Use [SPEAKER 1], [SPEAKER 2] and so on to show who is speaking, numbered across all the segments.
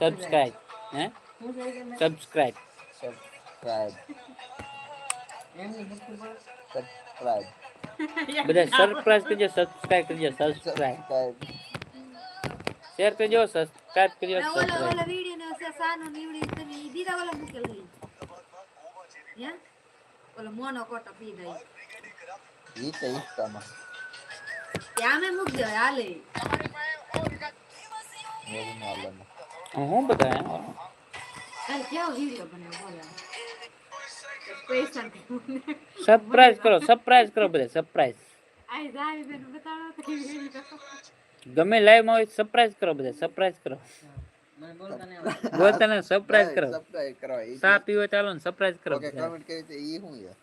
[SPEAKER 1] Subscribe હે subscribe
[SPEAKER 2] subscribe subscribe
[SPEAKER 1] બધા surprise કરજો સબસ્ક્રાઇબ કરજો સબસ્ક્રાઇબ શેર કરજો સબસ્ક્રાઇબ કરજો સબસ્ક્રાઇબ
[SPEAKER 3] ઓલા વીડિયો ને સાનો નીવડી તમે ઈ દીધા ઓલા હે હે? ઓલો મોનો કોટો પી ગઈ
[SPEAKER 2] ઈ તો ઇન્સ્ટામાં
[SPEAKER 3] ત્યાં મે મૂક દે હાલે.
[SPEAKER 2] તમારી લે
[SPEAKER 1] હું બધા હે?
[SPEAKER 3] અરે કેવો વીડિયો બનાવ્યો બોલો પૈસા
[SPEAKER 1] સરપ્રાઈઝ કરો સરપ્રાઈઝ કરો બધા સરપ્રાઈઝ ગમે લાઈવમાં હોય સરપ્રાઈઝ કરો બધા સરપ્રાઈઝ કરો. બોલતા ને સરપ્રાઈઝ કરો.
[SPEAKER 2] સબસ્ક્રાઇબ કરો
[SPEAKER 1] ચા પીવો ચાલો ને સરપ્રાઈઝ કરો
[SPEAKER 2] ઓકે
[SPEAKER 1] બધા.
[SPEAKER 2] કમેન્ટ કરી તો ઈ હું યાર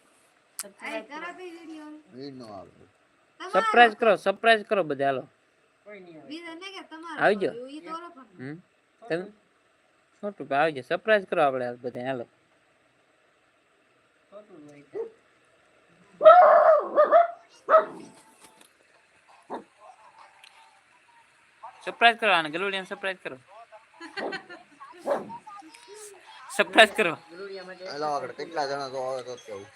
[SPEAKER 3] આઈ કરા.
[SPEAKER 1] સરપ્રાઈઝ કરો સરપ્રાઈઝ કરો બધા હાલો.
[SPEAKER 3] બીજા ને કે
[SPEAKER 1] આવી જાઓ.
[SPEAKER 3] ઈ તો ઓલો પણ
[SPEAKER 1] હમ? તમે? સો રૂપિયા આવી જાય સરપ્રાઈઝ કરો આપણે બધા. હાલો. સરપ્રાઈઝ કરો આને. ગલુડિયાને સરપ્રાઈઝ કરો. સરપ્રાઈઝ કરો.
[SPEAKER 2] હેલો આગળ કેટલા જણા તો આવે તો કેવું.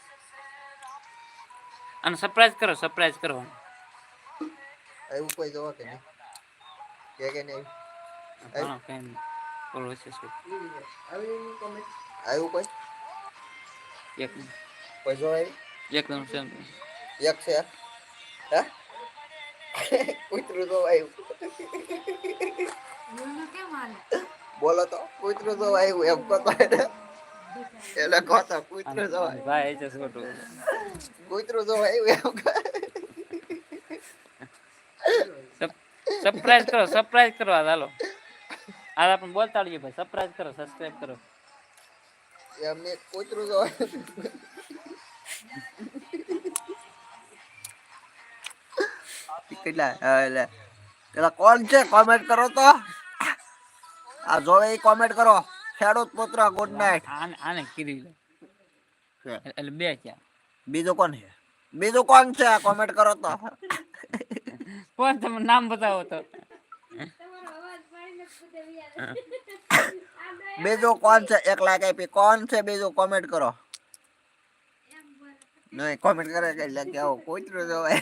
[SPEAKER 1] અને સરપ્રાઈઝ કરો સરપ્રાઈઝ કરો.
[SPEAKER 2] એવું કોઈ જોવા કે નહીં? કે કે નહીં? આવ્યું કોઈ?
[SPEAKER 1] એક
[SPEAKER 2] કોઈ જોવા
[SPEAKER 1] એકદમ સેમ
[SPEAKER 2] એક છે? હે? કૂતરું જોવા આવ્યું.
[SPEAKER 3] બોલનો કેમ હાલે
[SPEAKER 2] બોલો તો કૂતરું જોવા આવ્યું એમ કહો એટલે કહો તો કૂતરું જોવા આવ્યું.
[SPEAKER 1] ભાઈ છે છોટું.
[SPEAKER 2] કૂતરું જોવા આવ્યું એમ કહો.
[SPEAKER 1] સરપ્રાઈઝ કરો સરપ્રાઈઝ કરો હાલો. આ આપણે બોલતા રહીએ ભાઈ સરપ્રાઈઝ કરો સબસ્ક્રાઇબ કરો.
[SPEAKER 2] એમને કૂતરું જો કેટલા એટલે પેલા કોણ છે? કોમેન્ટ કરો તો. આ જોવે એ કોમેન્ટ કરો. ખેડૂત પુત્ર ગુડ નાઇટ
[SPEAKER 1] આને આને કીધી એટલે બે ક્યાં
[SPEAKER 2] બીજું કોણ છે? બીજું કોણ છે? કોમેન્ટ કરો તો.
[SPEAKER 1] કોણ તમે નામ બતાવો તો
[SPEAKER 2] બીજું કોણ છે? એક લાખ આપી. કોણ છે બીજું? કોમેન્ટ કરો. નહીં કોમેન્ટ કરે કે લાગે આવો કૂતરું જોવાય.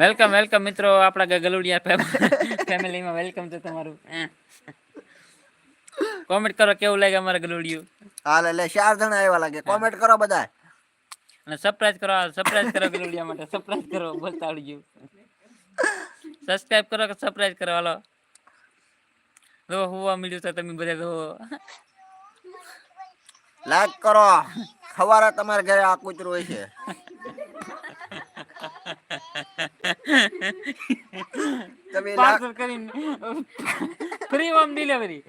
[SPEAKER 1] વેલકમ વેલકમ મિત્રો આપણા ગલુડિયા ફેમિલીમાં વેલકમ છે તમારું. કોમેન્ટ કરો કેવું લાગે અમારા ગલુડિયું?
[SPEAKER 2] હાલ એટલે ચાર જણા આવ્યા લાગે. કોમેન્ટ કરો બધા
[SPEAKER 1] અને સરપ્રાઈઝ કરો સરપ્રાઈઝ કરો ગલુડિયા માટે. સરપ્રાઈઝ કરો બોલતા આવડી ગયું. સબસ્ક્રાઇબ કરો કે સરપ્રાઈઝ કરો હાલો. જો હોવા મળ્યું છે તમે બધા જો.
[SPEAKER 2] લાઈક કરો. સવારે તમારા ઘરે આ કૂતરું હોય છે. તમે
[SPEAKER 1] પાર્સલ કરીને ફ્રી હોમ ડિલિવરી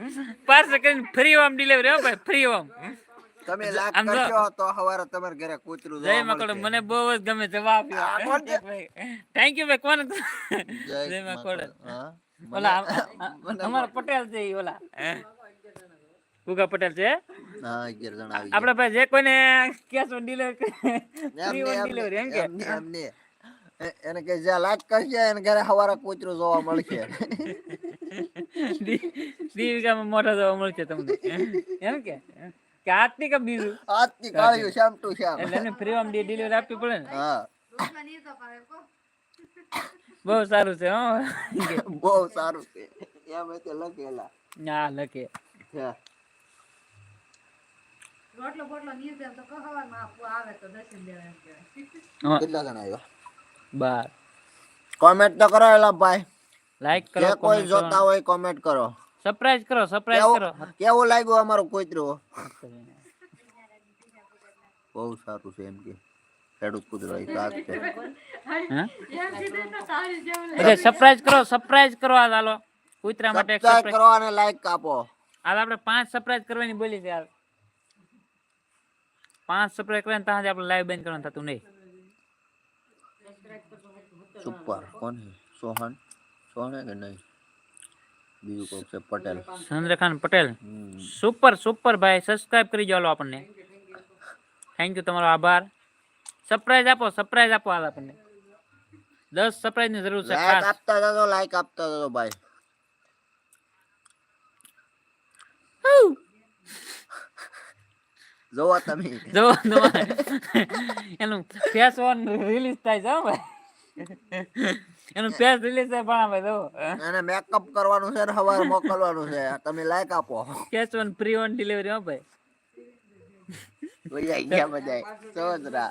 [SPEAKER 1] પાર્સલ કરીને ફ્રી હોમ ડિલિવરી હો ભાઈ ફ્રી હોમ
[SPEAKER 2] તમે
[SPEAKER 1] લાખ
[SPEAKER 2] કરશો તો સવારે તમારા ઘરે કૂતરું
[SPEAKER 1] જય મકોડો મને બહુ જ ગમે જવાબ
[SPEAKER 2] આ કોણ
[SPEAKER 1] થેન્ક યુ ભાઈ કોણ
[SPEAKER 2] જય
[SPEAKER 1] મકોડો ઓલા અમારા પટેલ છે ઓલા. ગુગા પટેલ છે? આપણે ભાઈ જે કોઈને કેશ ઓન ડિલિવરી એમ કે?
[SPEAKER 2] એને કે જ્યાં લાઈક કરશે એને ઘરે સવારે કૂતરું જોવા મળશે.
[SPEAKER 1] દીવિકામાં મોટા જોવા મળશે તમને. એમ કે? કે બીજું
[SPEAKER 2] આજથી કાઢ્યું શ્યામ ટુ શ્યામ.
[SPEAKER 1] એટલે એને ફ્રી હોમ ડિલિવરી આપવી પડે ને?
[SPEAKER 2] હા.
[SPEAKER 1] બહુ સારું છે હો.
[SPEAKER 2] બહુ સારું છે. એમ એ લખેલા
[SPEAKER 1] ના લખે.
[SPEAKER 2] છે.
[SPEAKER 3] રોટલો બોટલો નીર દે તો કહવામાં આપવું આવે તો દર્શન દેવા એમ કહેવાય.
[SPEAKER 2] કેટલા જણા આવ્યા
[SPEAKER 1] બાર.
[SPEAKER 2] કોમેન્ટ તો કરો એલા ભાઈ.
[SPEAKER 1] લાઈક કરો
[SPEAKER 2] જે કોઈ જોતા હોય કોમેન્ટ કરો.
[SPEAKER 1] સરપ્રાઈઝ કરો સરપ્રાઈઝ કરો.
[SPEAKER 2] કેવું કેવું લાગ્યું અમારું કૂતરું બહુ સારું છે એમ કે. ખેડૂત કૂતરો એક આ જ છે.
[SPEAKER 1] હા?
[SPEAKER 3] એમ કીધું તો સારી જેવું
[SPEAKER 1] એટલે સરપ્રાઈઝ કરો સરપ્રાઈઝ કરો આ હાલો. કૂતરા માટે એક
[SPEAKER 2] સબસ્ક્રાઇબ
[SPEAKER 1] surprise.
[SPEAKER 2] કરો અને લાઈક આપો.
[SPEAKER 1] હાલ આપણે પાંચ સરપ્રાઈઝ કરવાની બોલી છે હાલ. પાંચ સરપ્રાઈઝ કરીને ત્યાં આપણે લાઈવ બંધ કરવાનું થતું નહીં.
[SPEAKER 2] સુપર કોણ છે સોહન? સોહન હે કે નહીં? બીજું કોક છે પટેલ.
[SPEAKER 1] ચંદ્રકાંત પટેલ.
[SPEAKER 2] હમ.
[SPEAKER 1] સુપર સુપર ભાઈ. સબસ્ક્રાઇબ કરી જાઓ આપણને. થેન્ક યુ તમારો આભાર. સરપ્રાઈઝ આપો સરપ્રાઈઝ આપો હાલ આપણને. દસ સરપ્રાઈઝની જરૂર છે
[SPEAKER 2] લાઈક
[SPEAKER 1] ખાસ.
[SPEAKER 2] આપતા જજો લાઈક આપતા જજો ભાઈ. જોવો તમે.
[SPEAKER 1] જો એનું ફેસ વન રિલીઝ થાય છે હો ભાઈ. એનું પેસ રિલીઝ થાય પણ ભાઈ જો
[SPEAKER 2] અને મેકઅપ કરવાનું છે ને સવારે મોકલવાનું છે. તમે લાઈક આપો.
[SPEAKER 1] Cash on free on delivery હો ભાઈ.
[SPEAKER 2] મજા ગયા મજા સોદરા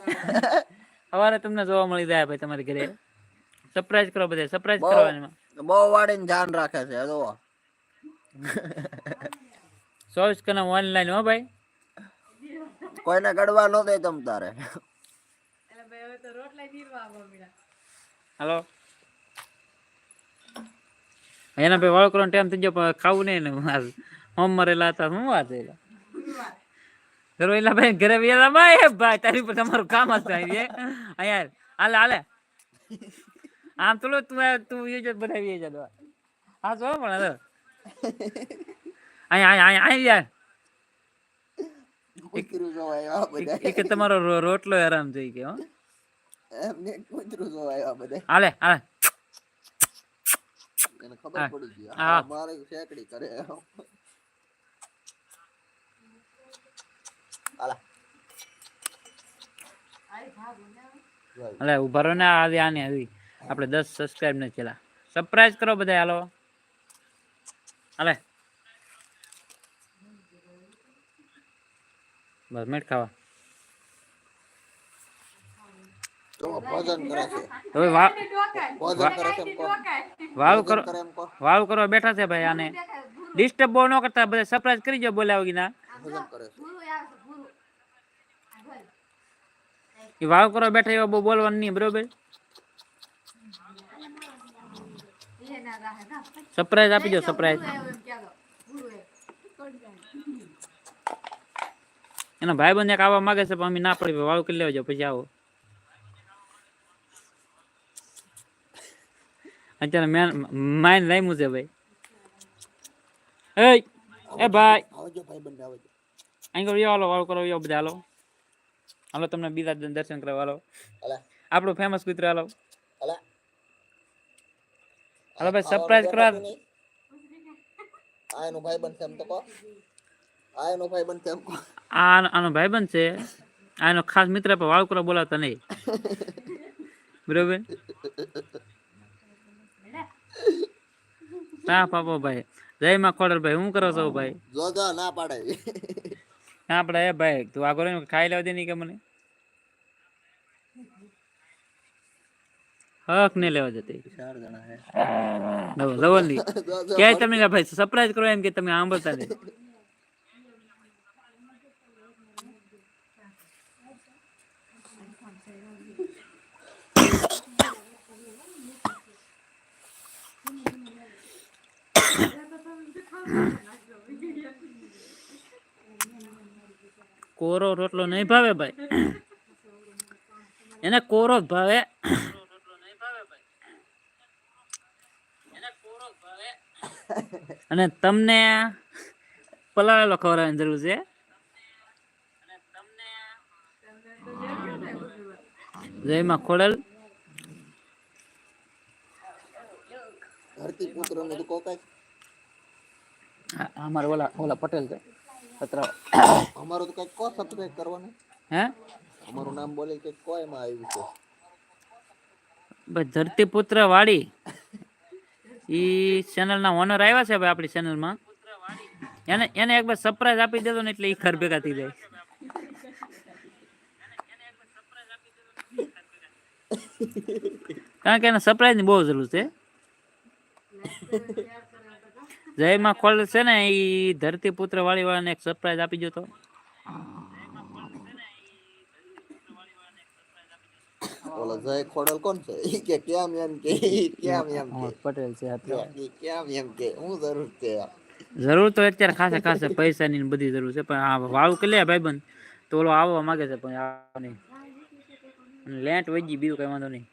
[SPEAKER 1] સવારે તમને જોવા મળી જાય ભાઈ તમારી ઘરે. સરપ્રાઈઝ કરો બધા સરપ્રાઈઝ
[SPEAKER 2] બહુ
[SPEAKER 1] કરવાની
[SPEAKER 2] બહુ વાડીને ધ્યાન રાખે છે જોવો
[SPEAKER 1] ચોવીસ કલાક ઓનલાઈન હો ભાઈ.
[SPEAKER 2] કોઈને ગડવા ન દે તમ તારે.
[SPEAKER 1] હાલો એના ભાઈ વળકરો ટેમ ટાઈમ થઈ ગયો પણ ખાવું નહીં ને હોમ મરેલા હતા શું વાત એ એલા? ઘરે એલા ભાઈ ઘરે વેલા ભાઈ ભાઈ તારી પર તમારું કામ હશે અહીં યાર અહીંયા હાલે. હાલે આમ તો તું તું એ જ એ જ હા જો પણ હાલો. અહીંયા અહીંયા અહીંયા યાર
[SPEAKER 2] કૂતરું જોવાય બધા
[SPEAKER 1] એ કે તમારો રોટલો આરામ થઈ ગયો હો.
[SPEAKER 2] એમને કૂતરું જોવાય બધા
[SPEAKER 1] હાલે હાલે.
[SPEAKER 2] એને ખબર. પડી ગઈ.
[SPEAKER 1] હા.
[SPEAKER 2] મારે શેકડી કરે. આલા
[SPEAKER 1] અલે ઊભા રહો ને આવી આની આવી. આપણે દસ સબસ્ક્રાઇબ ને ચેલા સરપ્રાઈઝ કરો બધા હાલો. હાલે. બસ મેટ ખાવા.
[SPEAKER 2] તો ભોજન કરે છે
[SPEAKER 1] હવે વા-
[SPEAKER 2] ભોજન કરે છે એમ કહો
[SPEAKER 1] વાળું કરો
[SPEAKER 2] કરે એમ કહો
[SPEAKER 1] વાળું કરવા બેઠા છે ભાઈ આને ડિસ્ટર્બ બહુ ન કરતા બધા સરપ્રાઈઝ કરી જાઓ બોલ્યા વગી ના
[SPEAKER 2] ભોજન કરે છે
[SPEAKER 3] ભૂરું આવે છે ભૂરું આ ભાઈ
[SPEAKER 1] એ વાળું કરવા બેઠા એવા બહુ બોલવાનું નહીં બરોબર
[SPEAKER 3] એ ના રાહે ના
[SPEAKER 1] સરપ્રાઈઝ આપી દો સરપ્રાઈઝ
[SPEAKER 3] ભૂરું આવ્યું એમ કહેલો. ભૂરું આવ્યું.
[SPEAKER 1] એના ભાઈ બંધ એક આવવા માંગે છે પણ અમે ના પડી વાળું કરી લેવા જાઓ પછી આવો. અત્યારે મેન માઇન રામ્યું છે ભાઈ. એ એ ભાઈ.
[SPEAKER 2] આવજો ભાઈ બંધ આવજો.
[SPEAKER 1] અહીં કરો હાલો વાળો કરો યો બધા હાલો. હાલો તમને બીજા દર્શન કરવા હાલો. આપણો ફેમસ કુતરો હાલો. હાલો. ભાઈ સરપ્રાઈઝ કરવા.
[SPEAKER 2] આ એનો ભાઈ બનશે એમ તો કો આ એનો ભાઈ બનશે એમ કો
[SPEAKER 1] આ આનો ભાઈ બનશે આનો ખાસ મિત્ર પર વાળું કરવા બોલાવતા નહીં. બરોબર? હા પાપો ભાઈ. જય માં ભાઈ હું કરો છો ભાઈ?
[SPEAKER 2] જો જો ના પાડે.
[SPEAKER 1] આપણે એ ભાઈ તું આગળ ખાઈ લેવા દે નહીં કે મને? હક ને લેવા જતી
[SPEAKER 2] ચાર જણા હે.
[SPEAKER 1] લવલી
[SPEAKER 2] જો
[SPEAKER 1] તમે કે ભાઈ સરપ્રાઈઝ કરો એમ કે તમે સાંભળતા નહીં કોરો રોટલો નહીં ભાવે ભાઈ. એને કોરો ભાવે. અને તમને પલાળેલો ખવડાવવાની જરૂર છે? જયમાં ખોડેલ.
[SPEAKER 2] ધરતી પુત્રનું કોકાય.
[SPEAKER 1] અમારા ઓલા ઓલા પટેલ છે. પતરા
[SPEAKER 2] અમારું તો કઈ કો સબસ્ક્રાઇબ કરવાનું.
[SPEAKER 1] હે?
[SPEAKER 2] અમારું નામ બોલે કે કો એમાં આવ્યું છે?
[SPEAKER 1] ભાઈ ધરતીપુત્ર વાડી ઈ ચેનલના ઓનર આવ્યા છે ભાઈ આપણી ચેનલમાં એને એને એક વાર સરપ્રાઈઝ આપી દેજો ને એટલે ઈ ખર ભેગા થઈ જાય. કારણ કે એને સરપ્રાઈઝની બહુ જરૂર છે. જયમાં ખોલ છે ને એ ધરતી પુત્ર વાળી વાળાને એક સરપ્રાઈઝ આપી દો તો.
[SPEAKER 2] ઓલો જય ખોડલ કોણ છે? ઈ કે કેમ એમ કે કેમ એમ કે?
[SPEAKER 1] પટેલ છે
[SPEAKER 2] કેમ એમ કે? હું જરૂર છે
[SPEAKER 1] જરૂર તો અત્યારે ખાસે ખાસે પૈસાની ને બધી જરૂર છે પણ આ વાળું કે લે ભાઈબંધ? તો ઓલો આવવા માંગે છે પણ આવવા નહીં. લેન્ટ બીજું કઈ વાંધો નહીં.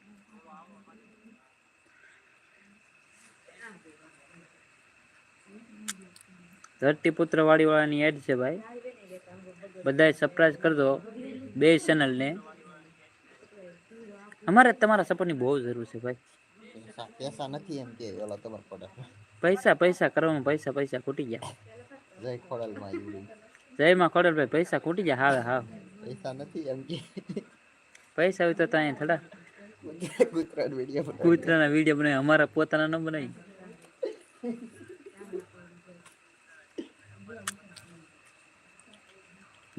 [SPEAKER 1] ધરતીપુત્ર વાળી વાળાની એડ છે ભાઈ? બધાએ સરપ્રાઈઝ કરજો બે ચેનલ ને. અમારે તમારા સપોર્ટની બહુ જરૂર છે ભાઈ.
[SPEAKER 2] પૈસા નથી એમ કે ઓલા ખબર પડે.
[SPEAKER 1] પૈસા પૈસા કરવામાં પૈસા પૈસા ખૂટી ગયા.
[SPEAKER 2] જય ખોડલ ભાઈ
[SPEAKER 1] જયમાં ખોડલભાઈ પૈસા ખૂટી ગયા હાવે હાવ.
[SPEAKER 2] પૈસા નથી એમ કે.
[SPEAKER 1] પૈસા હોય તો ત્યાં થોડા. કૂતરાના વીડિયો બનાવી અમારા પોતાના ન બનાવી.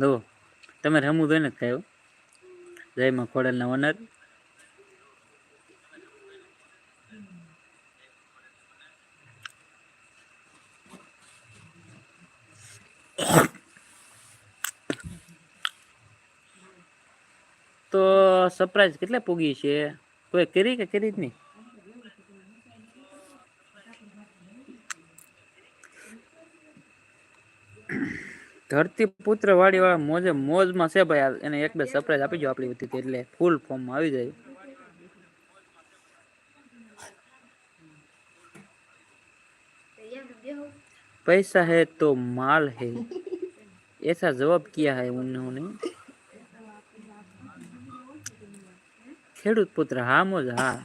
[SPEAKER 1] જો, તમે રમવું જોઈએ ને કહ્યું જયમાં ખોડલના ઓનર. તો સરપ્રાઈઝ કેટલા પૂગી છે? કોઈ કરી કે કરી જ નહીં? ધરતી પુત્ર વાળી વાળા મોજે મોજમાં છે ભાઈ આ એને એક બે સરપ્રાઈઝ આપી દો આપણી વતી એટલે ફૂલ ફોર્મમાં આવી જાય
[SPEAKER 3] તો એમ બેહો
[SPEAKER 1] पैसा है तो माल है ऐसा जवाब किया है उन्होंने ખેડૂત પુત્ર હા મોજ હા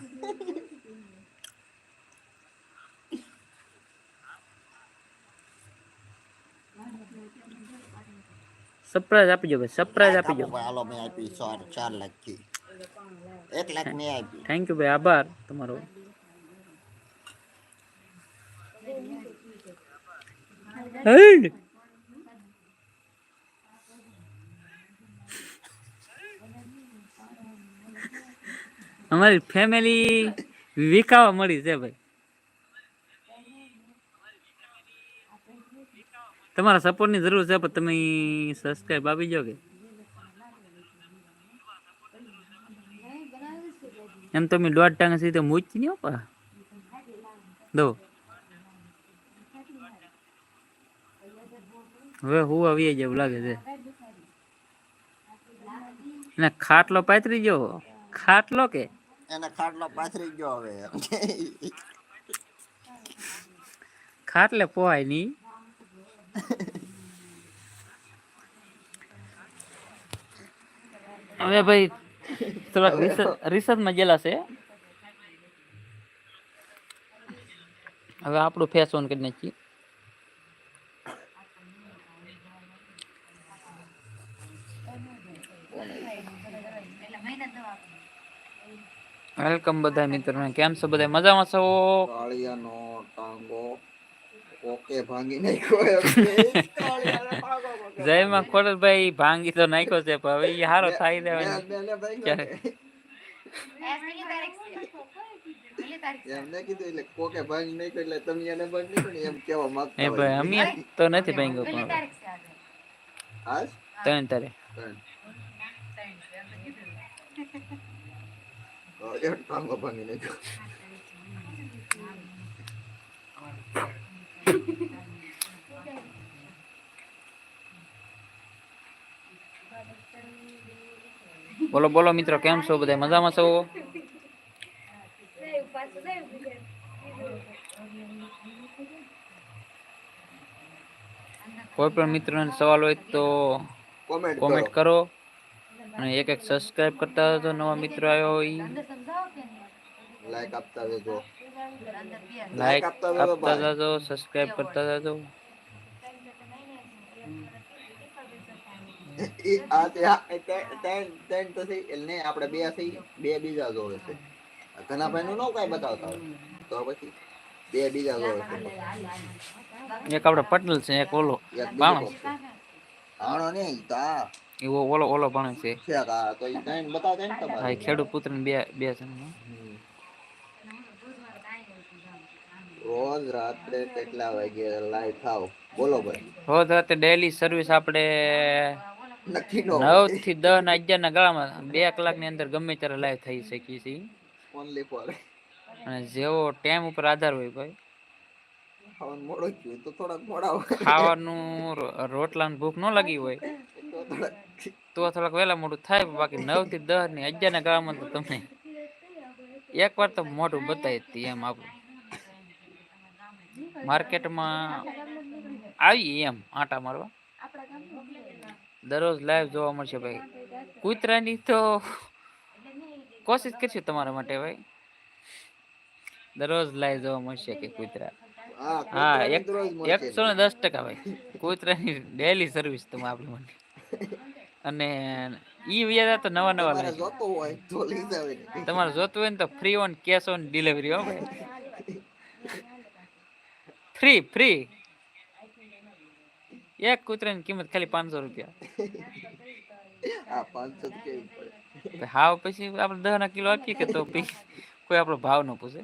[SPEAKER 1] સરપ્રાઈઝ આપી જો ભાઈ સરપ્રાઈઝ આપી દો.
[SPEAKER 2] હાલો મેં આપી ચાર ચાર લાખથી 1 લાખ મેં આપી.
[SPEAKER 1] થેન્ક યુ ભાઈ આભાર તમારો. હે! અમારી ફેમિલી વિકાવા મળી છે ભાઈ. તમારા સપોર્ટની જરૂર છે પણ તમે સબસ્ક્રાઈબ આપી જો કે? એમ તો મેં દોઢ ટાંગ સુધી તો મૂકી નહીં પા દો. હવે હું આવી જેવું લાગે છે. ને ખાટલો પાથરી ગયો ખાટલો કે?
[SPEAKER 2] એને ખાટલો પાથરી ગયો હવે.
[SPEAKER 1] ખાટલે પોહાય નહીં હવે ભાઈ થોડાક રિસર્ચમાં ગયેલા છે. હવે આપણું ફેસ ઓન કરી નાખીએ. વેલકમ બધા મિત્રો કેમ છો બધા મજામાં છો?
[SPEAKER 2] કાળિયાનો ટાંગો. ઓકે ભાંગી નાખ્યો
[SPEAKER 1] જયમાં ખોડલભાઈ ભાંગી તો નાખ્યો છે પણ હવે એ હારો થાય દેવાનો
[SPEAKER 2] કીધું એટલે કોકે ભાંગી નાખ્યો એટલે તમે એને ભાંગી નાખ્યો એમ કેવા માંગતા
[SPEAKER 1] એ ભાઈ અમે તો નથી ભાંગ્યો પણ.
[SPEAKER 3] તારીખ છે આજે?
[SPEAKER 1] ત્રણ તારે
[SPEAKER 2] ત્રણ. ટાંગો ભાંગી નાખ્યો.
[SPEAKER 1] બોલો બોલો મિત્રો કેમ છો બધા મજામાં છો? કોઈ પણ મિત્રોને સવાલ હોય તો
[SPEAKER 2] કોમેન્ટ કરો.
[SPEAKER 1] અને એક એક સબસ્ક્રાઇબ કરતા હતો નવા મિત્રો આવ્યો હોય.
[SPEAKER 2] લાઈક આપતા જજો
[SPEAKER 1] લાઈક
[SPEAKER 2] આપતા જજો
[SPEAKER 1] સબસ્ક્રાઇબ કરતા જજો
[SPEAKER 2] ઈ આ તે આ એ તે- ત્રણ ત્રણ તો થઈ એટલે આપણે બે થઈ બે બીજા જોવે છે. આ ઘનાભાઈ નું ન કઈ બતાવતા હોય. તો પછી બે બીજા જોવે છે.
[SPEAKER 1] એક આપણે પટેલ છે એક ઓલો બાણો.
[SPEAKER 2] છે. નહીં તો
[SPEAKER 1] એવો ઓલો ઓલો પણ છે.
[SPEAKER 2] છે આ તો ઈ ત્રણ બતાવતા ને તમારે.
[SPEAKER 1] ખેડૂત પુત્ર બે બે છે.
[SPEAKER 2] રોજ રાત્રે કેટલા વાગે લાઈવ થાવ? બોલો ભાઈ.
[SPEAKER 1] રોજ રાત્રે ડેલી સર્વિસ આપણે
[SPEAKER 2] નો
[SPEAKER 1] નવથી દસ ના અગિયાર ના ગાળામાં બે કલાકની અંદર ગમે ત્યારે લાઈવ થઈ શકીએ છીએ.
[SPEAKER 2] ઓનલી ફોર
[SPEAKER 1] અને જેવો ટાઈમ ઉપર આધાર હોય ભાઈ.
[SPEAKER 2] ખાવાનું મોડું થોડાક
[SPEAKER 1] ખાવાનું રો- રોટલાની ભૂખ ન લાગી હોય.
[SPEAKER 2] તો થોડાક
[SPEAKER 1] વહેલા મોડું થાય બાકી નવથી દસ ને અગિયાર ના ગાળામાં તો તમને એક વાર તો મોઢું બતાવી એમ આપણું. માર્કેટમાં આવી એમ આટા મારવા. દરરોજ લાઈવ જોવા મળશે ભાઈ. કૂતરાની તો કોશિશ કરશું તમારા માટે ભાઈ. દરરોજ લાઈવ જોવા મળશે કે કૂતરા.
[SPEAKER 2] હા.
[SPEAKER 1] એકસો ને દસ ટકા ભાઈ. કૂતરાની ડેલી સર્વિસ તમે આપણી માટે. અને ઈ વ્યાજા તો નવા નવા
[SPEAKER 2] લાગે
[SPEAKER 1] લાવી
[SPEAKER 2] હોય તો લઈ જાવ
[SPEAKER 1] તમારે જોતું હોય ને તો free on cash on delivery હો ભાઈ. ફ્રી ફ્રી એક કૂતરાની કિંમત ખાલી પાંચસો રૂપિયા
[SPEAKER 2] હા પાંચસો જ કેવી પડે
[SPEAKER 1] તો હાવ પછી આપણે દસ ના કિલો આપીએ કે તો પછી કોઈ આપણો ભાવ ન પૂછે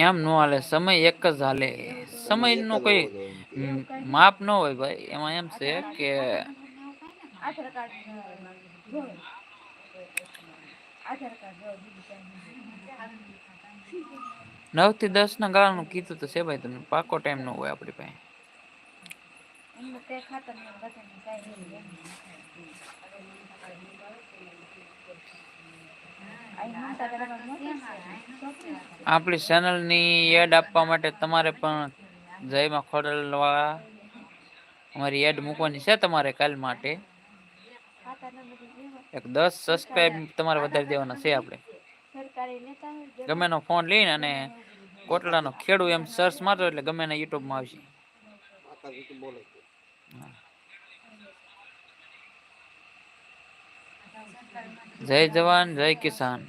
[SPEAKER 1] એમ નો હાલે સમય એક જ હાલે સમય નો કોઈ હમ, માપ ન હોય ભાઈ એમાં એમ છે કે
[SPEAKER 3] આધાર કાર્ડ જોવે આધાર કાર્ડ જોવે બીજું કાંઈ નહીં.
[SPEAKER 1] નવથી દસ ના ગાળાનું કીધું તો છે ભાઈ તમને પાકો ટાઈમ નો હોય આપણી પાસે. આપણી ચેનલની એડ આપવા માટે તમારે પણ જયમાં ખોડલવા અમારી એડ મૂકવાની છે તમારે કાલ માટે એક દસ સબસ્ક્રાઇબ તમારે વધારી દેવાના છે આપણે. ગમે એનો ફોન લઈને અને કોટલાનો ખેડૂ એમ સર્ચ મારજો એટલે ગમે એના યુટ્યુબમાં આવશે. જય જવાન જય કિસાન.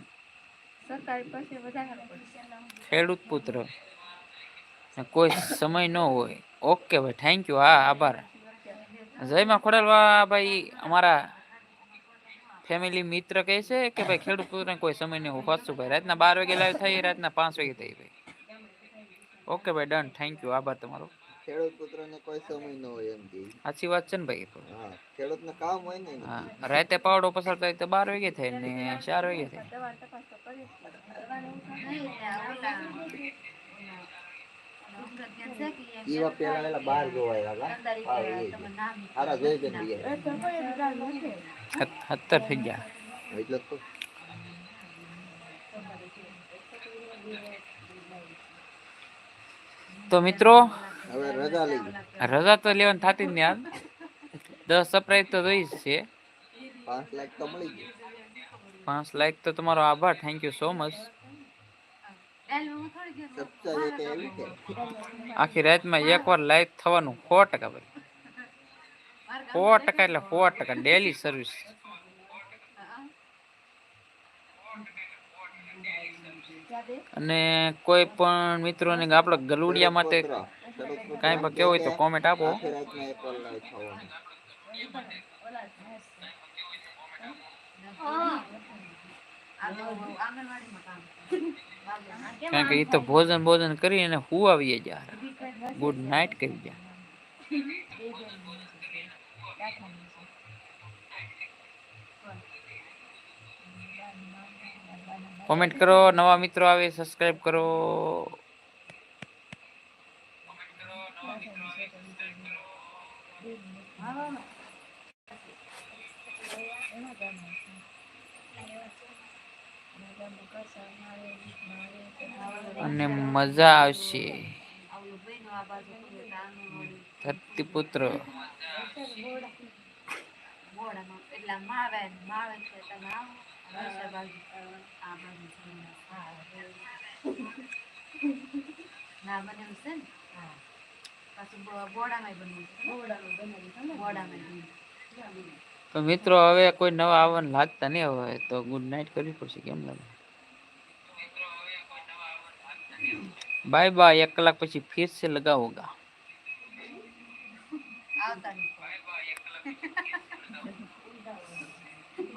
[SPEAKER 1] ખેડૂત પુત્ર. કોઈ સમય ન હોય. ઓકે ભાઈ થેન્ક યુ હા આભાર. જયમાં ખોડલવા ભાઈ અમારા ફેમિલી મિત્ર કહે છે કે ભાઈ ખેડૂત પુત્રને કોઈ સમય નહીં સાચું ભાઈ. રાતના બાર વાગે લાઈવ થઈ રાતના પાંચ વાગે થઈ ભાઈ. ઓકે ભાઈ ડન થેન્ક યુ આભાર તમારો.
[SPEAKER 2] ખેડૂત પુત્રને કોઈ સમય ન હોય એમ કે.
[SPEAKER 1] સાચી વાત છે ને ભાઈ
[SPEAKER 2] હા ખેડૂતને કામ હોય ને
[SPEAKER 1] હા રાતે પાવડો પસાર તો બાર વાગે થાય ને ચાર વાગે થાય.
[SPEAKER 3] ને
[SPEAKER 2] જોવાય આગા હા એ જ. હારા જોઈ કે નહીં
[SPEAKER 3] એ. તો
[SPEAKER 1] મિત્રો
[SPEAKER 2] હવે રજા લઈ
[SPEAKER 1] રજા તો લેવાની થતી જ નહીં હાલ દસ સરપ્રાઈઝ તો જોઈ જ છે.
[SPEAKER 2] પાંચ લાખ તો મળી ગયું
[SPEAKER 1] પાંચ લાખ તો તમારો આભાર. થેન્ક યુ સો મચ
[SPEAKER 2] સચ્ચાઈ એક એવી કે
[SPEAKER 1] આખી રાતમાં એકવાર લાઈટ થવાનું સો ટકા ભાઈ. સો ટકા એટલે સો ટકા ડેલી સર્વિસ અને કોઈ પણ મિત્રોને આપણા ગલુડિયા માટે કાંઈ પણ કેવું હોય તો કોમેન્ટ આપો.
[SPEAKER 2] રાતના એક વાર લાઈવ થવાનું
[SPEAKER 1] કારણ કે એ તો ભોજન ભોજન કરી અને હું આવીએ યાર ગુડ નાઇટ કરી જા કોમેન્ટ કરો, નવા મિત્રો આવે સબસ્ક્રાઇબ કરો અને મજા આવશે ધરતીપુત્ર
[SPEAKER 3] મોડામાં એટલા માવે ને માવે છે તમે આવો દસ બાજુ આ બાજુ છે. હા, એવું. ના બને એમ છે ને હા પાછું બો- બોડામાંય મજા આવશે. ધરતી પુત્ર
[SPEAKER 1] તો મિત્રો, હવે કોઈ નવા આવવાનું લાગતા નહીં હવે, તો ગુડ નાઇટ કરવી પડશે, કેમ લાગે? બાય બાય એક કલાક પછી ફિર સે લગાવોગા.
[SPEAKER 3] આવતા નહીં.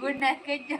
[SPEAKER 3] ગુડ નાઇટ કહેજો